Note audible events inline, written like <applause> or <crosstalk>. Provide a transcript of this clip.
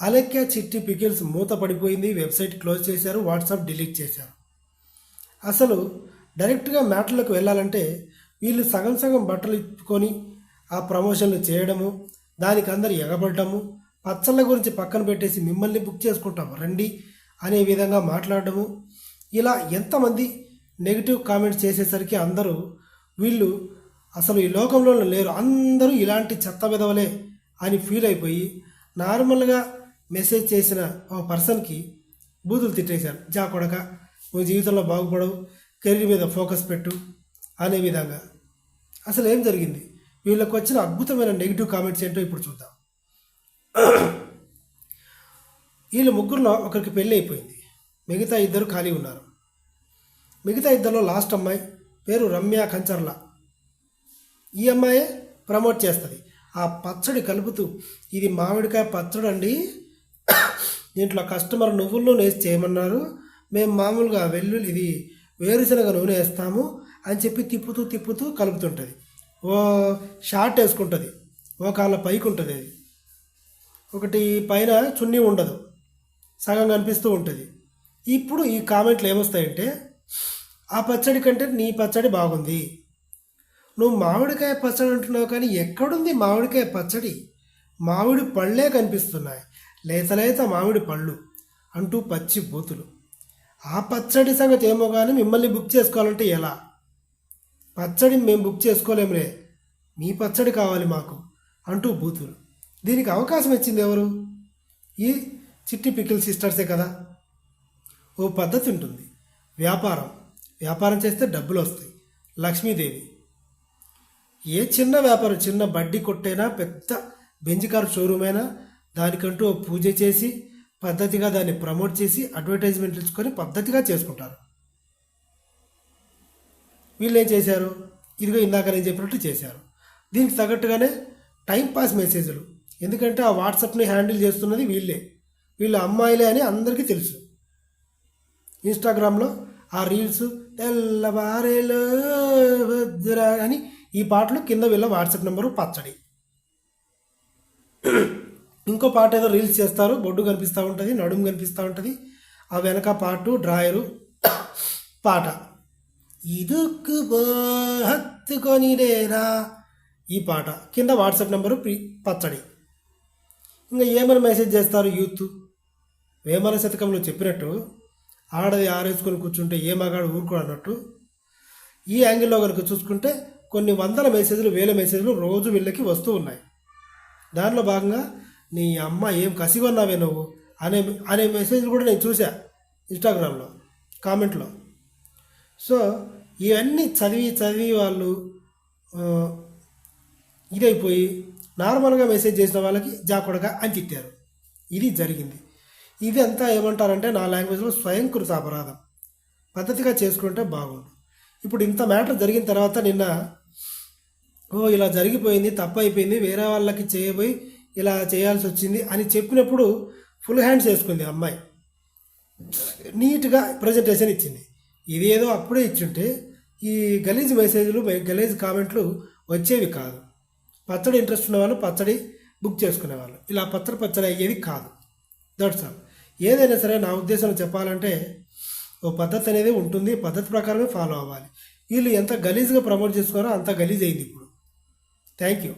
అలెక్య చిట్టి పికిల్స్ మూత పడిపోయింది వెబ్సైట్ క్లోజ్ చేశారు వాట్సాప్ డిలీట్ చేశారు. అసలు డైరెక్ట్గా మ్యాటర్లకు వెళ్ళాలంటే వీళ్ళు సగం సగం బట్టలు ఇప్పుకొని ఆ ప్రమోషన్లు చేయడము దానికి అందరు ఎగబడటము పచ్చళ్ళ గురించి పక్కన పెట్టేసి మిమ్మల్ని బుక్ చేసుకుంటాం రండి అనే విధంగా మాట్లాడడము. ఇలా ఎంతమంది నెగిటివ్ కామెంట్స్ చేసేసరికి అందరూ వీళ్ళు అసలు ఈ లోకంలో లేరు అందరూ ఇలాంటి చెత్త విధవలే అని ఫీల్ అయిపోయి నార్మల్గా మెసేజ్ చేసిన ఒక పర్సన్కి బూతులు తిట్టేశారు. జా కొడక నువ్వు జీవితంలో బాగుపడవు కెరీర్ మీద ఫోకస్ పెట్టు అనే విధంగా. అసలు ఏం జరిగింది? వీళ్ళకి వచ్చిన అద్భుతమైన నెగిటివ్ కామెంట్స్ ఏంటో ఇప్పుడు చూద్దాం. వీళ్ళ ముగ్గురులో ఒకరికి పెళ్ళి అయిపోయింది. మిగతా ఇద్దరు ఖాళీ ఉన్నారు. మిగతా ఇద్దరిలో లాస్ట్ అమ్మాయి పేరు రమ్య కంచర్ల. ఈ అమ్మాయే ప్రమోట్ చేస్తుంది. ఆ పచ్చడి కలుపుతూ ఇది మామిడికాయ పచ్చడి అండి దీంట్లో కస్టమర్ నువ్వుల నూనె వేసి చేయమన్నారు. మేము మామూలుగా వెల్లుల్లి ఇది వేరుశనగ నూనె వేస్తాము అని చెప్పి తిప్పుతూ తిప్పుతూ కలుపుతుంటుంది. ఓ షార్ట్ వేసుకుంటుంది ఓ కాళ్ళ పైకి ఉంటుంది అది. ఒకటి పైన చున్నీ ఉండదు సగం కనిపిస్తూ ఉంటుంది. ఇప్పుడు ఈ కామెంట్లు ఏమొస్తాయంటే ఆ పచ్చడి కంటే నీ పచ్చడి బాగుంది. నువ్వు మామిడికాయ పచ్చడి అంటున్నావు కానీ ఎక్కడుంది మామిడికాయ పచ్చడి? మామిడి పళ్ళే కనిపిస్తున్నాయి. లేతలేత మామిడి పళ్ళు అంటూ పచ్చి బూతులు. ఆ పచ్చడి సంగతి ఏమో కానీ మిమ్మల్ని బుక్ చేసుకోవాలంటే ఎలా? పచ్చడి మేము బుక్ చేసుకోలేములే. మీ పచ్చడి కావాలి మాకు అంటూ బూతులు. దీనికి అవకాశం ఇచ్చింది ఎవరు? ఈ చిట్టి పికిల్ సిస్టర్సే కదా. ఓ పద్ధతి ఉంటుంది. వ్యాపారం. వ్యాపారం చేస్తే డబ్బులు వస్తాయి. లక్ష్మీదేవి. ఏ చిన్న వ్యాపారం చిన్న బడ్డీ కొట్టైనా పెద్ద బెంజ్ కార్ షోరూమ్ అయినా దానికంటూ పూజ చేసి పద్ధతిగా దాన్ని ప్రమోట్ చేసి అడ్వర్టైజ్మెంట్ ఇచ్చుకొని పద్ధతిగా చేసుకుంటారు. వీళ్ళు ఏం చేశారు? ఇదిగో ఇందాక నేను చెప్పినట్టు చేశారు. దీనికి తగ్గట్టుగానే టైంపాస్ మెసేజ్లు. ఎందుకంటే ఆ వాట్సాప్ని హ్యాండిల్ చేస్తున్నది వీళ్ళే. వీళ్ళు అమ్మాయిలే అని అందరికీ తెలుసు. ఇన్స్టాగ్రామ్లో ఆ రీల్స్ తెల్లవారేలో అని ఈ పాటలు కింద వీళ్ళ వాట్సాప్ నెంబరు పచ్చడి. ఇంకో పాట ఏదో రీల్స్ చేస్తారు బొడ్డు కనిపిస్తూ ఉంటుంది నడుము కనిపిస్తూ ఉంటుంది. ఆ వెనక పాటు డ్రాయరు <coughs> పాట. ఇదుక్కు హత్తుకొని రేరా ఈ పాట. కింద వాట్సాప్ నెంబరు పచ్చడి. ఇంకా ఏమైనా మెసేజ్ చేస్తారు యూత్? వేమన శతకంలో చెప్పినట్టు ఆడది ఆరేసుకొని కూర్చుంటే ఏ మగాడు ఊరుకోడు అన్నట్టు ఈ యాంగిల్లో కనుక చూసుకుంటే కొన్ని వందల మెసేజ్లు వేల మెసేజ్లు రోజు వీళ్ళకి వస్తూ ఉన్నాయి. దానిలో భాగంగా నీ అమ్మ ఏం కసిగొన్నావే నువ్వు? అనే అనే మెసేజ్లు కూడా నేను చూసా ఇన్స్టాగ్రామ్లో కామెంట్లో సో ఇవన్నీ చదివి చదివి వాళ్ళు ఇదైపోయి నార్మల్గా మెసేజ్ చేసిన వాళ్ళకి జాకొడగా అని తిట్టారు. ఇది జరిగింది. ఇది అంతా ఏమంటారంటే నా లాంగ్వేజ్లో స్వయంకృత అపరాధం. పద్ధతిగా చేసుకుంటే బాగుండు. ఇప్పుడు ఇంత మ్యాటర్ జరిగిన తర్వాత నిన్న ఓ ఇలా జరిగిపోయింది తప్పు అయిపోయింది వేరే వాళ్ళకి చేయబోయి ఇలా చేయాల్సి వచ్చింది అని చెప్పినప్పుడు ఫుల్ హ్యాండ్స్ వేసుకుంది ఆ అమ్మాయి. నీట్గా ప్రజెంటేషన్ ఇచ్చింది. ఇదేదో అప్పుడే ఇచ్చుంటే ఈ గలీజ్ మెసేజ్లు గలీజ్ కామెంట్లు వచ్చేవి కాదు. పచ్చడి ఇంట్రెస్ట్ ఉన్నవాళ్ళు పచ్చడి బుక్ చేసుకునేవాళ్ళు. ఇలా పచ్చడి పచ్చడి అయ్యేది కాదు. దట్స్ ఆల్ ఏదైనా సరే నా ఉద్దేశం చెప్పాలంటే ఓ పద్ధతి అనేది ఉంటుంది. పద్ధతి ప్రకారమే ఫాలో అవ్వాలి. వీళ్ళు ఎంత గలీజ్గా ప్రమోట్ చేసుకున్నారో అంత గలీజ్ అయింది ఇప్పుడు. Thank you